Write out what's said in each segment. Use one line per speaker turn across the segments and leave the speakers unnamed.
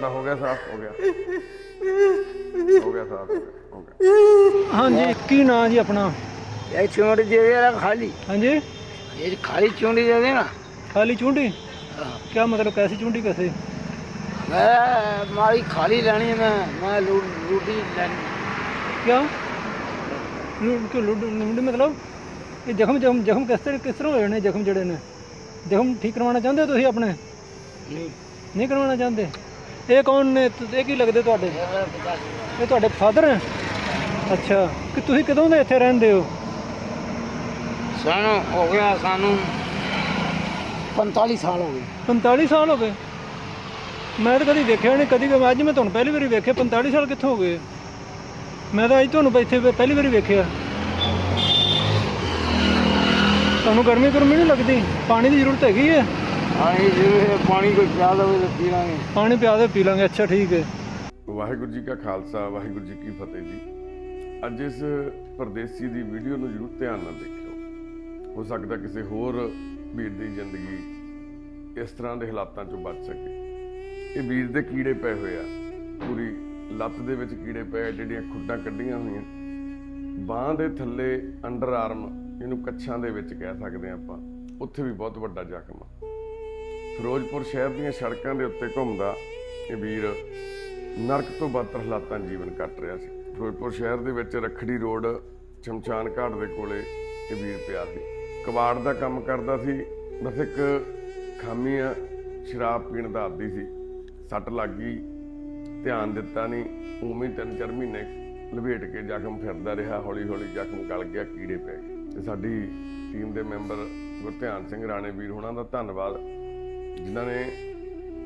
ਨਾ ਹੋ ਗਿਆ ਸਾਫ਼ ਹੋ ਗਿਆ। ਹੋ ਗਿਆ ਸਾਫ਼ ਹੋ ਗਿਆ
ਹਾਂਜੀ ਕੀ ਨਾਂ ਜੀ ਆਪਣਾ?
ਇਹ ਚੁੰਡੀ ਦੇ ਦੇ ਖਾਲੀ।
ਹਾਂਜੀ।
ਇਹ
ਖਾਲੀ ਚੁੰਡੀ ਦੇ ਦੇ ਖਾਲੀ ਚੁੰਡੀ? ਕੀ
ਮਤਲਬ ਕੈਸੀ ਚੁੰਡੀ ਕੈਸੇ ਮੈਂ ਮਾਰੀ ਖਾਲੀ ਲੈਣੀ ਮੈਂ ਮੈਂ
ਲੂਡੀ ਲੈਣੀ। ਕਿਉਂ ਲੂਡੀ ਲੂਡੀ ਮਤਲਬ? ਇਹ ਜ਼ਖਮ ਜ਼ਖਮ ਕਿਸ ਤਰ੍ਹਾਂ ਹੋ ਜਾਣੇ ਜ਼ਖਮ ਜਿਹੜੇ ਨੇ? ਜ਼ਖਮ ਠੀਕ ਕਰਵਾਉਣਾ ਚਾਹੁੰਦੇ ਹੋ ਤੁਸੀਂ ਆਪਣੇ? ਨਹੀਂ। ਕਰਵਾਉਣਾ ਚਾਹੁੰਦੇ। ਇਹ ਕੌਣ ਨੇ? ਇਹ ਕੀ ਲੱਗਦੇ ਤੁਹਾਡੇ? ਇਹ ਤੁਹਾਡੇ ਫਾਦਰ ਨੇ ਅੱਛਾ। ਕਿ ਤੁਸੀਂ ਕਦੋਂ ਦੇ ਇੱਥੇ ਰਹਿੰਦੇ ਹੋ?
ਸਾਨੂੰ ਹੋ ਗਿਆ ਸਾਨੂੰ 45 ਸਾਲ ਹੋ ਗਏ।
45 ਸਾਲ ਹੋ ਗਏ? ਮੈਂ ਤਾਂ ਕਦੀ ਦੇਖਿਆ ਨਹੀਂ। ਕਦੀ ਵੀ- ਅੱਜ ਮੈਂ ਤੁਹਾਨੂੰ ਪਹਿਲੀ ਵਾਰੀ ਵੇਖਿਆ। 45 ਸਾਲ ਕਿੱਥੋਂ ਹੋ ਗਏ? ਮੈਂ ਤਾਂ ਅੱਜ ਤੁਹਾਨੂੰ ਇੱਥੇ ਵੇ- ਪਹਿਲੀ ਵਾਰੀ ਵੇਖਿਆ। ਤੁਹਾਨੂੰ ਗਰਮੀ ਗਰਮੀ ਨਹੀਂ ਲੱਗਦੀ? ਪਾਣੀ ਦੀ ਜ਼ਰੂਰਤ ਹੈਗੀ ਹੈ?
ਆਹੀ ਜੇ ਪਾਣੀ ਕੋਈ ਪਿਆ ਦੇਵੇ ਤਾਂ ਪੀ ਲਾਂਗੇ।
ਪਾਣੀ ਪਿਆ ਦੇ ਪੀ ਲਾਂਗੇ ਅੱਛਾ ਠੀਕ ਹੈ।
ਵਾਹਿਗੁਰੂ ਜੀ ਕਾ ਖਾਲਸਾ ਵਾਹਿਗੁਰੂ ਜੀ ਕੀ ਫਤਿਹ ਜੀ। ਅੱਜ ਇਸ ਪਰਦੇਸੀ ਦੀ ਵੀਡੀਓ ਨੂੰ ਜ਼ਰੂਰ ਧਿਆਨ ਨਾਲ ਦੇਖਿਓ। ਹੋ ਸਕਦਾ ਕਿਸੇ ਹੋਰ ਵੀਰ ਦੀ ਜ਼ਿੰਦਗੀ ਇਸ ਤਰ੍ਹਾਂ ਦੇ ਹਾਲਾਤਾਂ ਚੋਂ ਬਚ ਸਕੇ। ਇਹ ਵੀਰ ਦੇ ਕੀੜੇ ਪਏ ਹੋਏ ਆ। ਪੂਰੀ ਲੱਤ ਦੇ ਵਿੱਚ ਕੀੜੇ ਪਏ ਜਿਹੜੀਆਂ ਖੁੱਡਾਂ ਕੱਢੀਆਂ ਹੋਈਆਂ। ਬਾਹ ਦੇ ਥੱਲੇ ਅੰਡਰ ਆਰਮ ਇਹਨੂੰ ਕੱਛਾਂ ਦੇ ਵਿੱਚ ਕਹਿ ਸਕਦੇ ਆ ਆਪਾਂ। ਉੱਥੇ ਵੀ ਬਹੁਤ ਵੱਡਾ ਜ਼ਖਮ ਆ। ਫਿਰੋਜ਼ਪੁਰ ਸ਼ਹਿਰ ਦੀਆਂ ਸੜਕਾਂ ਦੇ ਉੱਤੇ ਘੁੰਮਦਾ ਇਹ ਵੀਰ ਨਰਕ ਤੋਂ ਬਦਤਰ ਹਾਲਾਤਾਂ ਜੀਵਨ ਕੱਟ ਰਿਹਾ ਸੀ। ਫਿਰੋਜ਼ਪੁਰ ਸ਼ਹਿਰ ਦੇ ਵਿੱਚ ਰਖੜੀ ਰੋਡ, ਸ਼ਮਸ਼ਾਨ ਘਾਟ ਦੇ ਕੋਲੇ ਇਹ ਵੀਰ ਪਿਆ ਸੀ। ਕਬਾੜ ਦਾ ਕੰਮ ਕਰਦਾ ਸੀ, ਬਸ ਇੱਕ ਖਾਮੀ ਆ, ਸ਼ਰਾਬ ਪੀਣ ਦਾ ਆਦੀ ਸੀ। ਸੱਟ ਲੱਗ ਗਈ, ਧਿਆਨ ਦਿੱਤਾ ਨਹੀਂ, ਉਵੇਂ ਤਿੰਨ ਚਾਰ ਮਹੀਨੇ ਲਪੇਟ ਕੇ ਜ਼ਖਮ ਫਿਰਦਾ ਰਿਹਾ ਹੌਲੀ ਹੌਲੀ ਜ਼ਖਮ ਗਲ ਗਿਆ, ਕੀੜੇ ਪੈ ਗਏ। ਤੇ ਸਾਡੀ ਟੀਮ ਦੇ ਮੈਂਬਰ ਗੁਰਧਿਆਨ ਸਿੰਘ ਰਾਣੇ ਵੀਰ ਹੋਣਾ ਦਾ ਧੰਨਵਾਦ ਜਿਨ੍ਹਾਂ ਨੇ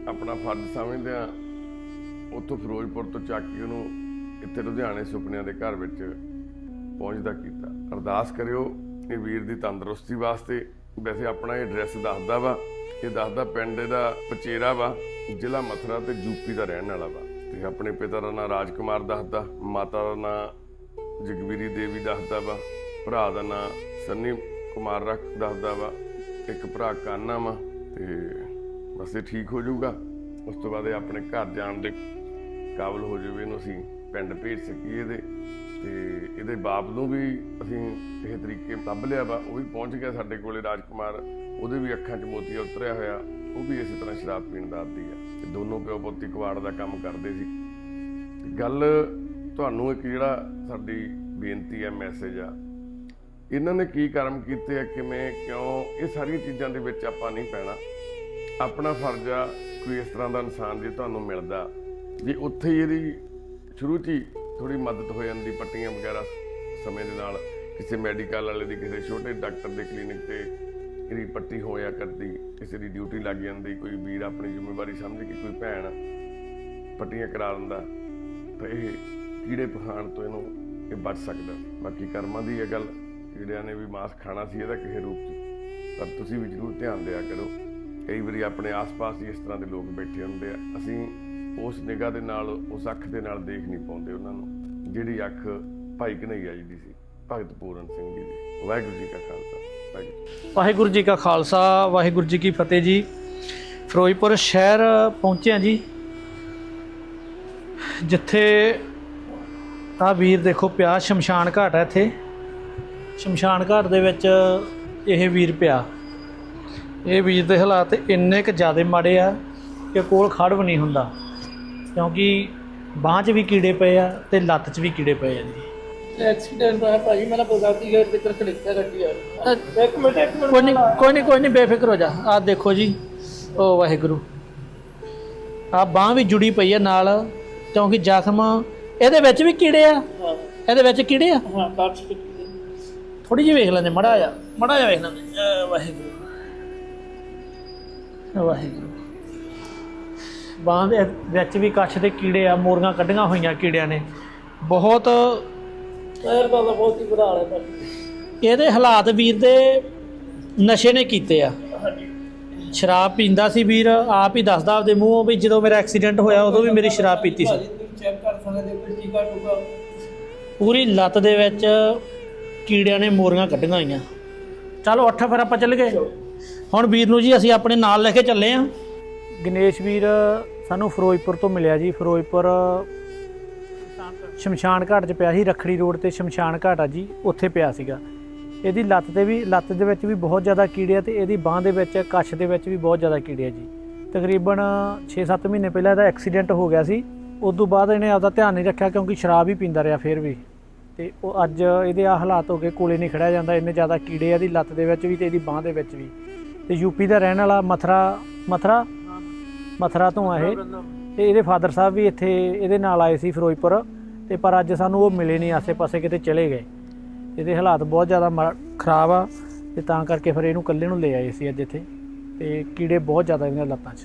ਆਪਣਾ ਫਰਜ਼ ਸਮਝਦਿਆਂ ਉੱਥੋਂ ਫਿਰੋਜ਼ਪੁਰ ਤੋਂ ਚੱਕ ਕੇ ਉਹਨੂੰ ਇੱਥੇ ਲੁਧਿਆਣੇ ਸੁਪਨਿਆਂ ਦੇ ਘਰ ਵਿੱਚ ਪਹੁੰਚਦਾ ਕੀਤਾ। ਅਰਦਾਸ ਕਰਿਓ ਇਹ ਵੀਰ ਦੀ ਤੰਦਰੁਸਤੀ ਵਾਸਤੇ। ਵੈਸੇ ਆਪਣਾ ਇਹ ਐਡਰੈਸ ਦੱਸਦਾ ਵਾ, ਇਹ ਦੱਸਦਾ ਪਿੰਡ ਦਾ ਪਚੇਰਾ ਵਾ, ਜ਼ਿਲ੍ਹਾ ਮਥੁਰਾ ਤੇ ਯੂਪੀ ਦਾ ਰਹਿਣ ਵਾਲਾ ਵਾ। ਤੇ ਆਪਣੇ ਪਿਤਾ ਦਾ ਨਾਮ ਰਾਜਕੁਮਾਰ ਦੱਸਦਾ, ਮਾਤਾ ਦਾ ਨਾਮ ਜਗਵੀਰੀ ਦੇਵੀ ਦੱਸਦਾ ਵਾ, ਭਰਾ ਦਾ ਨਾਮ ਸੰਨੀ ਕੁਮਾਰ ਰੱਖ ਦੱਸਦਾ ਵਾ, ਇੱਕ ਭਰਾ ਕਾਨਾ ਵਾ, ਤੇ ਬਸ ਇਹ ਠੀਕ ਹੋ ਜਾਊਗਾ। ਉਸ ਤੋਂ ਬਾਅਦ ਇਹ ਆਪਣੇ ਘਰ ਜਾਣ ਦੇ ਕਾਬਲ ਹੋ ਜਾਵੇ ਇਹਨੂੰ ਅਸੀਂ ਪਿੰਡ ਭੇਜ ਸਕੀਏ ਇਹਦੇ। ਤੇ ਇਹਦੇ ਬਾਪ ਨੂੰ ਵੀ ਅਸੀਂ ਇਹ ਤਰੀਕੇ ਲੱਭ ਲਿਆ ਵਾ, ਉਹ ਵੀ ਪਹੁੰਚ ਗਿਆ ਸਾਡੇ ਕੋਲੇ ਰਾਜਕੁਮਾਰ। ਉਹਦੇ ਵੀ ਅੱਖਾਂ 'ਚ ਮੋਤੀਆ ਉਤਰਿਆ ਹੋਇਆ, ਉਹ ਵੀ ਇਸੇ ਤਰ੍ਹਾਂ ਸ਼ਰਾਬ ਪੀਣ ਦਾ ਆਦੀ ਆ। ਤੇ ਦੋਨੋਂ ਪਿਓ ਪੁੱਤੀ ਕਵਾੜ ਦਾ ਕੰਮ ਕਰਦੇ ਸੀ। ਗੱਲ ਤੁਹਾਨੂੰ ਇੱਕ ਜਿਹੜਾ ਸਾਡੀ ਬੇਨਤੀ ਹੈ ਮੈਸੇਜ ਆ। ਇਹਨਾਂ ਨੇ ਕੀ ਕਰਮ ਕੀਤੇ ਆ, ਕਿਵੇਂ, ਕਿਉਂ, ਇਹ ਸਾਰੀਆਂ ਚੀਜ਼ਾਂ ਦੇ ਵਿੱਚ ਆਪਾਂ ਨਹੀਂ ਪੈਣਾ। ਆਪਣਾ ਫਰਜ਼ ਆ ਕੋਈ ਇਸ ਤਰ੍ਹਾਂ ਦਾ ਇਨਸਾਨ ਜੇ ਤੁਹਾਨੂੰ ਮਿਲਦਾ। ਜੇ ਉੱਥੇ ਹੀ ਇਹਦੀ ਸ਼ੁਰੂ 'ਚ ਹੀ ਥੋੜੀ ਮਦਦ ਹੋ ਜਾਂਦੀ, ਪੱਟੀਆਂ ਵਗੈਰਾ ਸਮੇਂ ਦੇ ਨਾਲ, ਕਿਸੇ ਮੈਡੀਕਲ ਵਾਲੇ ਦੀ, ਕਿਸੇ ਛੋਟੇ ਡਾਕਟਰ ਦੇ ਕਲੀਨਿਕ ਤੇ ਇਹਦੀ ਪੱਟੀ ਹੋਇਆ ਕਰਦੀ, ਕਿਸੇ ਦੀ ਡਿਊਟੀ ਲੱਗ ਜਾਂਦੀ, ਕੋਈ ਵੀਰ ਆਪਣੀ ਜ਼ਿੰਮੇਵਾਰੀ ਸਮਝ ਕੇ ਕੋਈ ਭੈਣ ਪੱਟੀਆਂ ਕਰਾ ਦਿੰਦਾ, ਤਾਂ ਇਹ ਕੀੜੇ ਪਖਾਣ ਤੋਂ ਇਹਨੂੰ ਇਹ ਬਚ ਸਕਦਾ। ਬਾਕੀ ਕਰਮਾਂ ਦੀ ਇਹ ਗੱਲ, ਕੀੜਿਆਂ ਨੇ ਵੀ ਮਾਸ ਖਾਣਾ ਸੀ ਇਹਦਾ ਕਿਸੇ ਰੂਪ 'ਚ। ਪਰ ਤੁਸੀਂ ਵੀ ਜ਼ਰੂਰ ਧਿਆਨ ਦਿਆ ਕਰੋ। ਕਈ ਵਾਰੀ ਆਪਣੇ ਆਸ-ਪਾਸ ਹੀ ਇਸ ਤਰ੍ਹਾਂ ਦੇ ਲੋਕ ਬੈਠੇ ਹੁੰਦੇ ਆ। ਅਸੀਂ ਉਸ ਨਿਗਾਹ ਦੇ ਨਾਲ, ਉਸ ਅੱਖ ਦੇ ਨਾਲ ਦੇਖ ਨਹੀਂ ਪਾਉਂਦੇ ਉਹਨਾਂ ਨੂੰ। ਜਿਹੜੀ ਅੱਖ ਭਾਈ ਕਨਈਆ ਜੀ ਦੀ ਸੀ, ਭਗਤ ਪੂਰਨ ਸਿੰਘ ਜੀ ਦੀ। ਵਾਹਿਗੁਰੂ ਜੀ ਕਾ ਖਾਲਸਾ, ਵਾਹਿਗੁਰੂ
ਜੀ ਕਾ ਖਾਲਸਾ, ਵਾਹਿਗੁਰੂ ਜੀ ਕੀ ਫਤਿਹ ਜੀ। ਫਿਰੋਜ਼ਪੁਰ ਸ਼ਹਿਰ ਪਹੁੰਚੇ ਹਾਂ ਜੀ। ਜਿੱਥੇ ਆ ਵੀਰ ਦੇਖੋ, ਪਿਆ ਸ਼ਮਸ਼ਾਨ ਘਾਟ ਹੈ ਇੱਥੇ। ਸ਼ਮਸ਼ਾਨ ਘਾਟ ਦੇ ਵਿੱਚ ਇਹ ਵੀਰ ਪਿਆ। ਇਹ ਵੀਰ ਦੇ ਹਾਲਾਤ ਇੰਨੇ ਕੁ ਜ਼ਿਆਦਾ ਮਾੜੇ ਆ ਕਿ ਕੋਲ ਖੜ ਵੀ ਨਹੀਂ ਹੁੰਦਾ। ਕਿਉਂਕਿ ਬਾਂਹ 'ਚ ਵੀ ਕੀੜੇ ਪਏ ਆ ਤੇ ਲੱਤ 'ਚ ਵੀ ਕੀੜੇ ਪਏ ਆ ਜੀ।
ਐਕਸੀਡੈਂਟ ਹੋਇਆ ਭਾਜੀ ਮੇਰਾ ਬਗਾਤੀ ਗੇਟ ਦੇ ਕਰ ਖੜਿੱਕਾ ਗੱਡੀ ਆ। ਇੱਕ ਮਿੰਟ ਇੱਕ ਮਿੰਟ।
ਕੋਈ ਨਹੀਂ ਕੋਈ ਨਹੀਂ ਕੋਈ ਨਹੀਂ ਬੇਫਿਕਰ ਹੋ ਜਾ। ਆ ਦੇਖੋ ਜੀ। ਓ ਵਾਹਿਗੁਰੂ। ਆ ਬਾਹ ਵੀ ਜੁੜੀ ਪਈ ਹੈ ਨਾਲ ਕਿਉਂਕਿ ਜ਼ਖਮ ਇਹਦੇ ਵਿੱਚ ਵੀ ਕੀੜੇ ਆ? ਇਹਦੇ ਵਿੱਚ ਕੀੜੇ ਆ?
ਹਾਂ
ਥੋੜੀ ਜਿਹੀ ਵੇਖ ਲੈਂਦੇ ਮੜਾ ਆ ਮੜਾ ਜਾ ਵੇਖ ਲੈਂਦੇ। ਵਾਹਿਗੁਰੂ। ਵਾਹਿਗੁਰੂ। ਬਾਂਹ ਦੇ ਵਿੱਚ ਵੀ ਕੱਛ ਦੇ ਕੀੜੇ ਆ ਮੋਰੀਆਂ ਕੱਢੀਆਂ ਹੋਈਆਂ ਕੀੜਿਆਂ ਨੇ। ਬਹੁਤ
ਪੈਰ ਦਾ ਤਾਂ ਬਹੁਤ ਹੀ ਹੈ ਭਾਜੀ।
ਇਹਦੇ ਹਾਲਾਤ ਵੀਰ ਦੇ ਨਸ਼ੇ ਨੇ ਕੀਤੇ ਆ। ਸ਼ਰਾਬ ਪੀਂਦਾ ਸੀ ਵੀਰ ਆਪ ਹੀ ਦੱਸਦਾ ਆਪਦੇ ਮੂੰਹੋਂ ਵੀ ਜਦੋਂ ਮੇਰਾ ਐਕਸੀਡੈਂਟ ਹੋਇਆ ਉਦੋਂ ਵੀ ਮੇਰੀ ਸ਼ਰਾਬ ਪੀਤੀ ਸੀ।
ਭਾਜੀ ਤੁਸੀਂ ਚੈੱਕ ਕਰ ਸਕਦੇ ਹੋ ਕਿ ਟੀਕਾ ਟੂਕਾ।
ਪੂਰੀ ਲੱਤ ਦੇ ਵਿੱਚ ਕੀੜਿਆਂ ਨੇ ਮੋਰੀਆਂ ਕੱਢੀਆਂ ਹੋਈਆਂ। ਚਲੋ ਉੱਠ ਫਿਰ ਆਪਾਂ ਚੱਲ। ਗਏ ਹੁਣ ਵੀਰ ਨੂੰ ਜੀ ਅਸੀਂ ਆਪਣੇ ਨਾਲ ਲੈ ਕੇ ਚੱਲੇ ਆਂ। ਗਣੇਸ਼ ਵੀਰ, ਸਾਨੂੰ ਫਿਰੋਜ਼ਪੁਰ ਤੋਂ ਮਿਲਿਆ ਜੀ। ਫਿਰੋਜ਼ਪੁਰ ਸ਼ਮਸ਼ਾਨ ਘਾਟ 'ਚ ਪਿਆ ਸੀ, ਰਖੜੀ ਰੋਡ ਤੇ ਸ਼ਮਸ਼ਾਨ ਘਾਟ ਆ ਜੀ। ਉੱਥੇ ਪਿਆ ਸੀਗਾ। ਇਹਦੀ ਲੱਤ ਤੇ ਵੀ, ਲੱਤ ਦੇ ਵਿੱਚ ਵੀ ਬਹੁਤ ਜ਼ਿਆਦਾ ਕੀੜੇ ਆ ਤੇ ਇਹਦੀ ਬਾਹ ਦੇ ਵਿੱਚ, ਕੱਛ ਦੇ ਵਿੱਚ ਵੀ ਬਹੁਤ ਜ਼ਿਆਦਾ ਕੀੜੇ ਆ ਜੀ। ਤਕਰੀਬਨ 6-7 ਮਹੀਨੇ ਪਹਿਲਾਂ ਇਹਦਾ ਐਕਸੀਡੈਂਟ ਹੋ ਗਿਆ ਸੀ। ਉਸ ਤੋਂ ਬਾਅਦ ਇਹਨੇ ਆਪਦਾ ਧਿਆਨ ਨਹੀਂ ਰੱਖਿਆ ਕਿਉਂਕਿ ਸ਼ਰਾਬ ਹੀ ਪੀਂਦਾ ਰਿਹਾ ਫਿਰ ਵੀ। ਤੇ ਉਹ ਅੱਜ ਇਹਦੇ ਆ ਹਾਲਾਤ ਹੋ ਗਏ ਕੋਲੇ ਨਹੀਂ ਖੜਿਆ ਜਾਂਦਾ। ਇੰਨੇ ਜ਼ਿਆਦਾ ਕੀੜੇ ਆ ਇਹਦੀ ਲੱਤ ਦੇ ਵਿੱਚ ਵੀ ਤੇ ਇਹਦੀ ਬਾਹ ਦੇ ਵਿੱਚ ਵੀ। ਤੇ ਯੂਪੀ ਦਾ ਰਹਿਣ ਵਾਲਾ ਮਥਰਾ ਮਥਰਾ ਮਥਰਾ ਤੋਂ ਆ ਇਹ। ਤੇ ਇਹਦੇ ਫਾਦਰ ਸਾਹਿਬ ਵੀ ਇੱਥੇ ਇਹਦੇ ਨਾਲ ਆਏ ਸੀ ਫਿਰੋਜ਼ਪੁਰ ਤੇ ਪਰ ਅੱਜ ਸਾਨੂੰ ਉਹ ਮਿਲੇ ਨਹੀਂ ਆਸੇ-ਪਾਸੇ ਕਿਤੇ ਚਲੇ ਗਏ। ਇਹਦੇ ਹਾਲਾਤ ਬਹੁਤ ਜ਼ਿਆਦਾ ਖਰਾਬ ਆ ਤੇ ਤਾਂ ਕਰਕੇ ਫਿਰ ਇਹਨੂੰ ਇਕੱਲੇ ਨੂੰ ਲੈ ਆਏ ਸੀ ਅੱਜ ਇੱਥੇ। ਤੇ ਕੀੜੇ ਬਹੁਤ ਜ਼ਿਆਦਾ ਇਹਦੀਆਂ ਲੱਤਾਂ 'ਚ।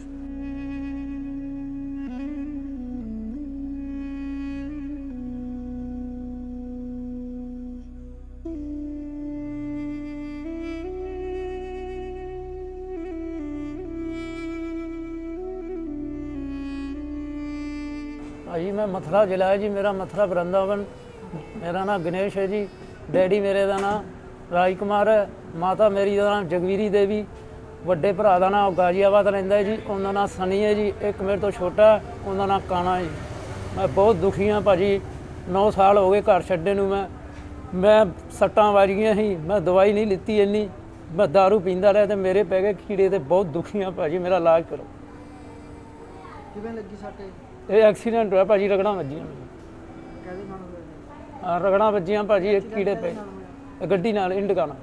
ਮਥੁਰਾ ਜ਼ਿਲ੍ਹਾ ਹੈ ਜੀ ਮੇਰਾ ਮਥੁਰਾ ਬ੍ਰਿੰਦਾਵਨ ਮੇਰਾ ਨਾਮ ਗਣੇਸ਼ ਹੈ ਜੀ ਡੈਡੀ ਮੇਰੇ ਦਾ ਨਾਮ ਰਾਜ ਕੁਮਾਰ ਹੈ ਮਾਤਾ ਮੇਰੀ ਦਾ ਨਾਮ ਜਗਵੀਰੀ ਦੇਵੀ ਵੱਡੇ ਭਰਾ ਦਾ ਨਾਮ ਗਾਜੀਆਬਾਦ ਰਹਿੰਦਾ ਹੈ ਜੀ ਉਹਨਾਂ ਦਾ ਨਾਮ ਸਨੀ ਹੈ ਜੀ ਇੱਕ ਮੇਰੇ ਤੋਂ ਛੋਟਾ ਹੈ, ਉਹਦਾ ਨਾਮ ਕਾਣਾ ਹੈ ਜੀ। ਮੈਂ ਬਹੁਤ ਦੁਖੀ ਹਾਂ ਭਾਜੀ 9 ਸਾਲ ਹੋ ਗਏ ਘਰ ਛੱਡੇ ਨੂੰ ਮੈਂ ਮੈਂ ਸੱਟਾਂ ਵੱਜ ਗਈਆਂ ਸੀ ਮੈਂ ਦਵਾਈ ਨਹੀਂ ਲਿੱਤੀ ਇੰਨੀ ਮੈਂ दारू ਪੀਂਦਾ ਰਿਹਾ ਤੇ ਮੇਰੇ ਪੈ ਗਏ ਕੀੜੇ ਤੇ ਬਹੁਤ ਦੁਖੀ ਹਾਂ ਭਾਜੀ ਮੇਰਾ ਇਲਾਜ ਕਰੋ।
ਕਿਵੇਂ ਲੱਗੀ ਸਾਡੇ
ਇਹ ਐਕਸੀਡੈਂਟ ਹੋਇਆ ਭਾਜੀ ਰਗੜਾਂ ਵੱਜੀਆਂ
ਕਾਹਦੇ ਨਾਲ ਹੋਇਆ
ਰਗੜਾਂ ਵੱਜੀਆਂ ਭਾਜੀ ਇਹ ਕੀੜੇ ਪਏ। ਇਹ ਗੱਡੀ ਨਾਲ ਇੰਡਕਾ ਨਾਲ।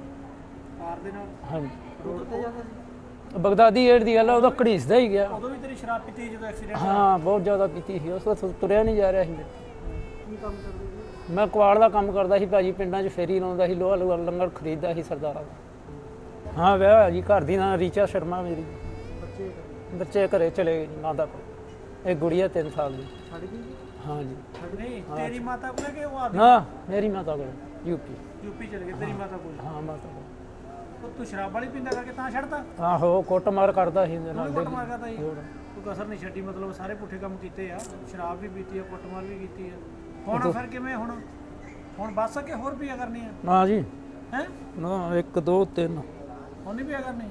ਕਾਰ ਦੇ ਨਾਲ?
ਹਾਂਜੀ।
ਰੋਡ ਤੇ ਜਾਂਦਾ ਸੀ?
ਬਗਦਾਦੀ ਏਡ ਦੀ ਗੱਲ ਆ ਉਹਦਾ ਘੜੀਸਦਾ ਹੀ ਗਿਆ।
ਉਦੋਂ ਵੀ ਤੇਰੀ ਸ਼ਰਾਬ ਪੀਤੀ ਜਦੋਂ ਐਕਸੀਡੈਂਟ
ਹਾਂ ਬਹੁਤ ਜ਼ਿਆਦਾ ਪੀਤੀ ਸੀ। ਉਸ ਤੋਂ ਤੁਰਿਆ ਨਹੀਂ ਜਾ ਰਿਹਾ ਸੀ।
ਕੀ ਕੰਮ ਕਰਦੇ ਸੀ?
ਮੈਂ ਕੁਆੜ ਦਾ ਕੰਮ ਕਰਦਾ ਸੀ ਭਾਜੀ ਪਿੰਡਾਂ 'ਚ ਫੇਰੀ ਲਾਉਂਦਾ ਸੀ ਲੋਹਾ ਲੂਹਾ ਲੰਗਰ ਖਰੀਦਦਾ ਸੀ ਸਰਦਾਰਾਂ ਦਾ। ਹਾਂ ਵਿਆਹ ਜੀ ਘਰ ਦੀ ਨਾਂ ਰੀਚਾ ਸ਼ਰਮਾ ਮੇਰੀ।
ਬੱਚੇ
ਬੱਚੇ ਘਰੇ ਚਲੇ ਗਏ ਜੀ ਮਾਤਾ ਕੋਲ ਇਹ ਗੁੜੀਆ 3 ਸਾਲ ਦੀ।
ਗਈ ਜੀ?
ਹਾਂ ਜੀ।
ਨਹੀਂ ਤੇਰੀ ਮਾਤਾ ਕੋਲ ਕਿ ਉਹ ਆਦੀ
ਨਾ ਮੇਰੀ ਮਾਤਾ ਕੋਲ ਯੂਪੀ
ਯੂਪੀ ਚਲੇ ਗਏ ਤੇਰੀ ਮਾਤਾ ਕੋਲ।
ਹਾਂ ਮਾਤਾ ਕੋਲ।
ਉਹ ਤੂੰ ਸ਼ਰਾਬ ਵਾਲੀ ਪੀਂਦਾ ਕਰਕੇ ਤਾਂ ਛੱਡਤਾ?
ਆਹੋ ਕੁੱਟਮਾਰ ਕਰਦਾ ਸੀ ਇਹਦੇ ਨਾਲ
ਕੁੱਟਮਾਰ ਕਰਦਾ ਸੀ?
ਹੋਰ।
ਤੂੰ ਕਸਰ ਨਹੀਂ ਛੱਡੀ ਮਤਲਬ ਸਾਰੇ ਪੁੱਠੇ ਕੰਮ ਕੀਤੇ ਆ। ਸ਼ਰਾਬ ਵੀ ਪੀਤੀ ਆ ਕੁੱਟਮਾਰ ਵੀ ਕੀਤੀ ਆ। ਹੁਣ ਫਿਰ ਕਿਵੇਂ ਹੁਣ? ਹੁਣ ਬਸ ਕੇ ਹੋਰ ਪੀਆ ਕਰਨੀ ਆ?
ਨਾ ਜੀ।
ਹੈ?
ਨਾ 1 2 3
ਹੁਣ ਨਹੀਂ ਪੀਆ ਕਰਨੀ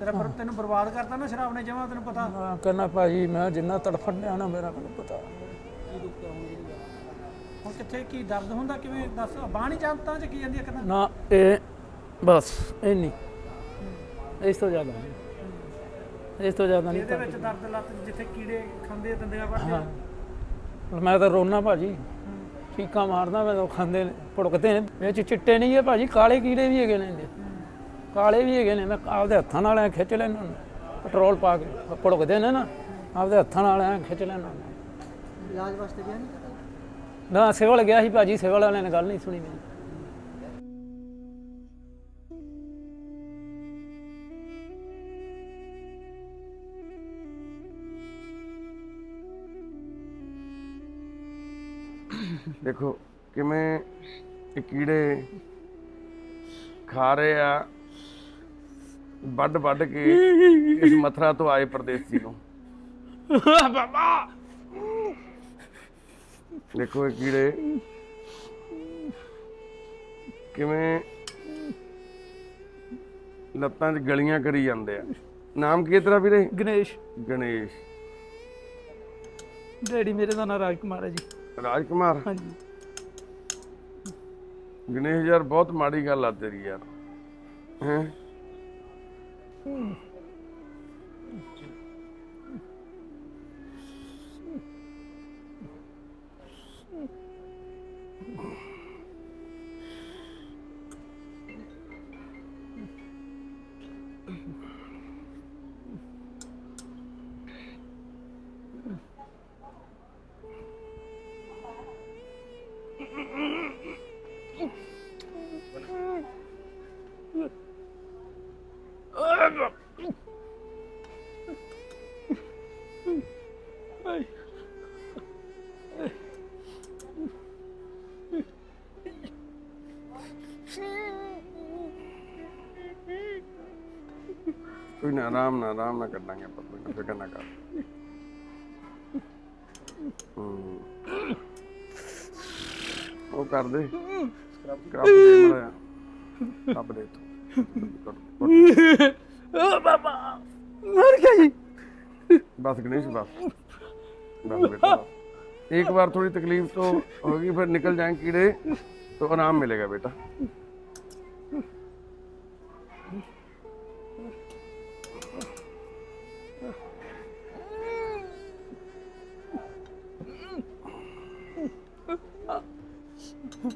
ਤੇਰਾ ਪਰ ਤੈਨੂੰ ਬਰਬਾਦ ਕਰਤਾ ਨਾ ਸ਼ਰਾਬ ਨੇ ਜਮਾ ਤੈਨੂੰ ਪਤਾ।
ਮੈਂ ਕਹਿੰਦਾ ਭਾਜੀ ਮੈਂ ਜਿੰਨਾ ਤੜਫਣ ਡਿਆ ਨਾ ਮੇਰਾ ਮੈਨੂੰ ਪਤਾ।
ਹੁਣ ਕਿੱਥੇ ਕੀ ਦਰਦ ਹੁੰਦਾ ਕਿਵੇਂ? ਦੱਸ ਬਾਹ ਨਹੀਂ ਜਾਂਦਾ ਚ ਕੀ ਜਾਂਦੀ ਤਾਂ
ਨਾ ਇਹ ਬਸ ਇੰਨੀ ਇਸ ਤੋਂ ਜ਼ਿਆਦਾ ਨਹੀਂ। ਇਸ ਤੋਂ ਜ਼ਿਆਦਾ ਨਹੀਂ
ਇਹਦੇ ਵਿੱਚ ਦਰਦ ਲੱਤ ਜਿੱਥੇ ਕੀੜੇ ਖਾਂਦੇ ਦੰਦੀਆਂ ਵੱਢਦੇ
ਹਾਂ। ਮੈਂ ਤਾਂ ਰੋਣਾ ਭਾਜੀ। ਚੀਕਾਂ ਮਾਰਦਾ ਮੈਂ ਤਾਂ ਖਾਂਦੇ ਨੇ ਭੁੜਕਦੇ ਨੇ। ਵਿੱਚ ਚਿੱਟੇ ਨਹੀਂ ਹੈ ਭਾਜੀ ਕਾਲੇ ਕੀੜੇ ਵੀ ਹੈਗੇ ਨੇ ਇਹਦੇ। ਕਾਲੇ ਵੀ ਹੈਗੇ ਨੇ ਮੈਂ ਆਪਦੇ ਹੱਥਾਂ ਨਾਲ ਐ ਖਿੱਚ ਲੈਣਾ ਪੈਟਰੋਲ ਪਾ ਕੇ ਭੁੜਕਦੇ ਨੇ ਨਾ ਆਪਦੇ ਹੱਥਾਂ ਨਾਲ ਐ ਖਿੱਚ ਲੈਣਾ
ਇਲਾਜ ਵਾਸਤੇ ਗਿਆ ਨਹੀਂ
ਨਾ ਸਿਵਲ ਗਿਆ ਸੀ ਭਾਜੀ ਸਿਵਲ ਵਾਲਿਆਂ ਨੇ ਗੱਲ ਨਹੀਂ ਸੁਣੀ ਮੇਰੀ।
ਦੇਖੋ ਕਿਵੇਂ ਇਹ ਕੀੜੇ ਖਾ ਰਹੇ ਆ ਵੱਡ ਵੱਡ ਕੇ ਇਸ ਮਥਰਾ ਤੋਂ ਆਏ ਪਰਦੇਸੀ ਨੂੰ। ਬਾਬਾ! ਦੇਖੋ ਇਹ ਕੀੜੇ ਕਿਵੇਂ ਲੱਤਾਂ 'ਚ ਗਲੀਆਂ ਕਰੀ ਜਾਂਦੇ ਆ। ਨਾਮ ਕੀ ਹੈ ਤੇਰਾ ਵੀਰੇ?
ਗਣੇਸ਼।
ਗਣੇਸ਼।
ਡੈਡੀ ਮੇਰੇ ਦਾ ਨਾਂ ਰਾਜ ਕੁਮਾਰ ਹੈ ਜੀ।
ਰਾਜਕੁਮਾਰ?
ਹਾਂਜੀ।
ਗਣੇਸ਼ ਯਾਰ ਬਹੁਤ ਮਾੜੀ ਗੱਲ ਆ ਤੇਰੀ ਯਾਰ। ਹੈ? ਆਰਾਮ آرام نہ کرنا گے پتہ
فکر نہ کر۔ وہ
کر دے۔ دے دے تو۔ او بابا۔ مر گئی۔ بس گنیش بس۔ بس بیٹا۔ ایک بار تھوڑی تکلیف تو ہوگی
پھر نکل جائیں کیڑے تو آرام ملے گا
بیٹا۔ ہوں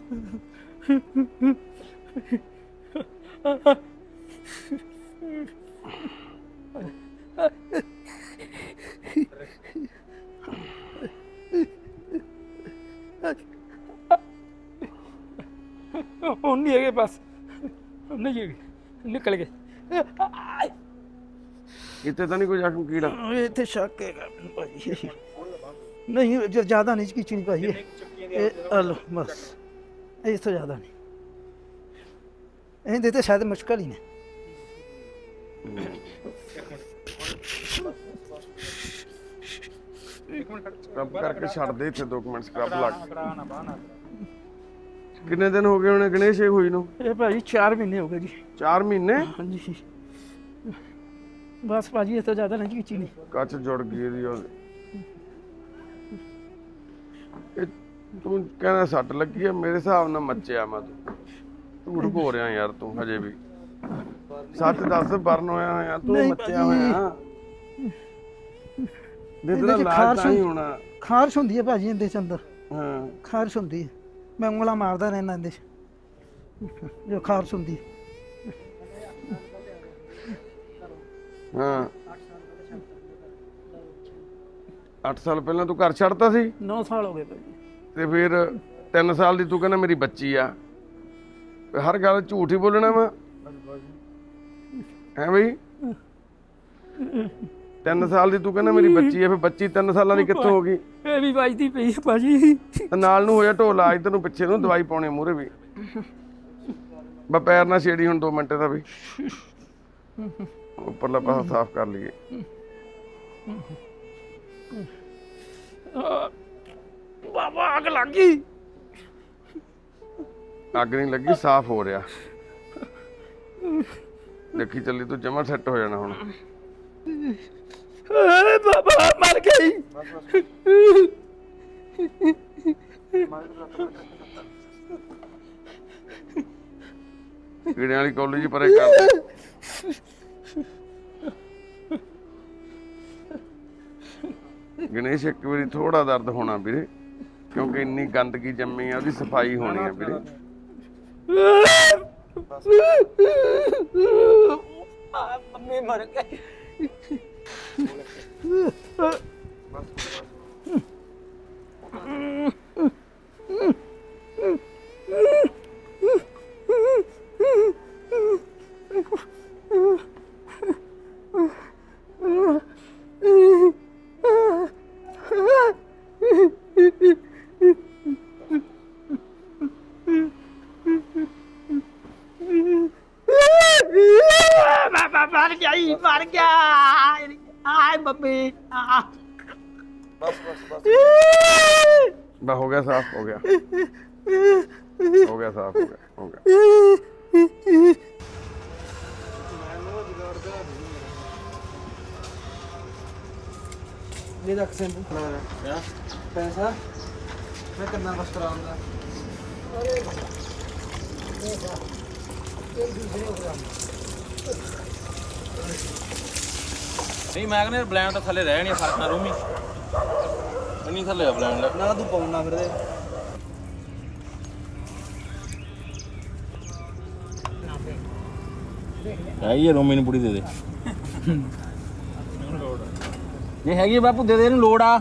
نہیں نہیں نکل گئے
اتنے تو نہیں کوئی زخم کیڑا اتنے شک ہے نہیں زیادہ نہیں کھینچنی چاہیے لو بس ਇਸ ਤੋਂ ਜ਼ਿਆਦਾ ਨਹੀਂ। ਇਹਦੇ ਤੇ ਸ਼ਾਇਦ ਮੁਸ਼ਕਲ ਹੀ ਨੇ।
ਸਕਰਬ ਕਰਕੇ ਛੱਡ ਦੇ ਇੱਥੇ 2 ਮਿੰਟ ਸਕਰਬ ਲੱਗ। ਕਿੰਨੇ ਦਿਨ ਹੋ ਗਏ ਉਹਨੇ ਗਣੇਸ਼ ਇਹ ਹੋਈ ਨੂੰ?
ਇਹ ਭਾਜੀ 4 ਮਹੀਨੇ ਹੋ ਗਏ ਜੀ।
4 ਮਹੀਨੇ?
ਹਾਂਜੀ। ਬਸ ਭਾਜੀ ਇਸ ਤੋਂ ਜ਼ਿਆਦਾ ਨਹੀਂ। ਖਿੱਚਣੀ
ਕੱਚ ਜੁੜ ਗਈ ਇਹਦੀ ਉਹ ਇਹ ਤੂੰ ਕਹਿੰਦਾ ਸੱਟ ਲੱਗੀ ਆ ਮੇਰੇ ਹਿਸਾਬ ਨਾਲ ਮੱਚਿਆ ਮੈਂ ਤੂੰ। ਝੂਠ ਬੋਲ ਰਿਹਾ ਯਾਰ ਤੂੰ ਹਜੇ ਵੀ। ਸੱਚ ਦੱਸ ਬਰਨ ਹੋਇਆ ਹੋਇਆ ਤੂੰ ਮੱਚਿਆ। ਹੋਇਆ। ਦੇ
ਇਹਦੇ
ਤੇਰਾ ਲਾਜ
ਖਾਰਸ਼
ਤਾਂ ਹੀ ਹੋਣਾ।
ਖਾਰਸ਼ ਹੁੰਦੀ ਹੈ ਭਾਜੀ ਇਹਦੇ ਚ ਅੰਦਰ।
ਹਾਂ।
ਖਾਰਸ਼ ਹੁੰਦੀ ਹੈ ਮੈਂ ਉਂਗਲਾਂ ਮਾਰਦਾ ਰਹਿਣਾ ਇਹਦੇ ਚ। ਜੋ ਖਾਰਸ਼ ਹੁੰਦੀ ਹੈ
ਹਾਂ। 8 ਸਾਲ ਪਹਿਲਾਂ ਤੂੰ ਘਰ ਛੱਡਤਾ ਸੀ?
9 ਸਾਲ ਹੋ ਗਏ ਭਾਜੀ।
ਤੇ ਫਿਰ 3 ਸਾਲ ਦੀ ਤੂੰ ਕਹਿੰਦਾ ਮੇਰੀ ਬੱਚੀ ਆ। ਹਰ ਗੱਲ ਝੂਠ ਹੀ ਬੋਲਣਾ ਵਾ। ਹੈ ਬਈ? 3 ਸਾਲ ਦੀ ਤੂੰ ਕਹਿੰਦਾ ਮੇਰੀ ਬੱਚੀ ਆ ਫਿਰ ਬੱਚੀ 3 ਸਾਲਾਂ ਦੀ ਕਿੱਥੋਂ ਹੋ ਗਈ?
ਇਹ ਵੀ ਵੱਜਦੀ ਪਈ ਹੈ ਭਾਜੀ।
ਤੇ ਨਾਲ ਨੂੰ ਹੋਇਆ ਢੋਲਾ ਇਧਰ ਨੂੰ ਪਿੱਛੇ ਨੂੰ ਦਵਾਈ ਪਾਉਣੀ ਮੂਰੇ ਵੀ। ਬਾ ਪੈਰ ਨਾ ਛੇੜੀ ਹੁਣ 2 ਮਿੰਟ ਦਾ ਵੀ। ਉੱਪਰਲਾ ਪਾਸਾ ਸਾਫ਼ ਕਰ ਲਈਏ।
ਬਾਬਾ ਅੱਗ ਲੱਗ ਗਈ।
ਅੱਗ ਨਹੀਂ ਲੱਗੀ ਸਾਫ਼ ਹੋ ਰਿਹਾ। ਦੇਖੀ ਚੱਲੀ ਤੂੰ ਜਮਾ ਸੈੱਟ ਹੋ ਜਾਣਾ ਹੁਣ।
ਏ ਬਾਬਾ ਮਰ ਗਈ।
ਕੀੜਿਆਂ ਵਾਲੀ ਕੌਲੀ ਜੀ ਪਰੇ ਕਰ। ਗਣੇਸ਼ ਇੱਕ ਵਾਰੀ ਥੋੜਾ ਦਰਦ ਹੋਣਾ ਵੀਰੇ। ਕਿਉਂਕਿ ਇੰਨੀ ਗੰਦਗੀ ਜੰਮੀ ਆ ਉਹਦੀ ਸਫ਼ਾਈ ਹੋਣੀ ਆ ਵੀਰੇ।
ਮੰਮੀ ਮਰ ਗਈ ਬਾਬਾ
ਇਹ ਰੱਖ ਸੈਂਪੂ ਪੈਸਾ? ਮੈਂ ਕਰਨਾ ਬਸ ਕਰਾਉਂਦਾ।
ਨਹੀਂ ਮੈਂ ਕਹਿੰਦਾ ਬਲੈਂਡ ਤਾਂ ਥੱਲੇ ਰਹਿ ਨਹੀਂ ਫ਼ਰਕ ਨਾ ਰੂਮੀ। ਨਹੀਂ ਥੱਲੇ ਆ ਬਲੈਂਡ।
ਨਾ ਤੂੰ ਪਾਉਣਾ ਫਿਰ ਦੇ
ਹੈਗੀ ਆ ਰੂਮੀ ਨੂੰ ਪੂਰੀ ਦੇ ਦੇ। ਜੇ ਹੈਗੀ ਆ ਬਾਪੂ ਦੇ ਦੇ ਇਹਨੂੰ ਲੋੜ ਆ।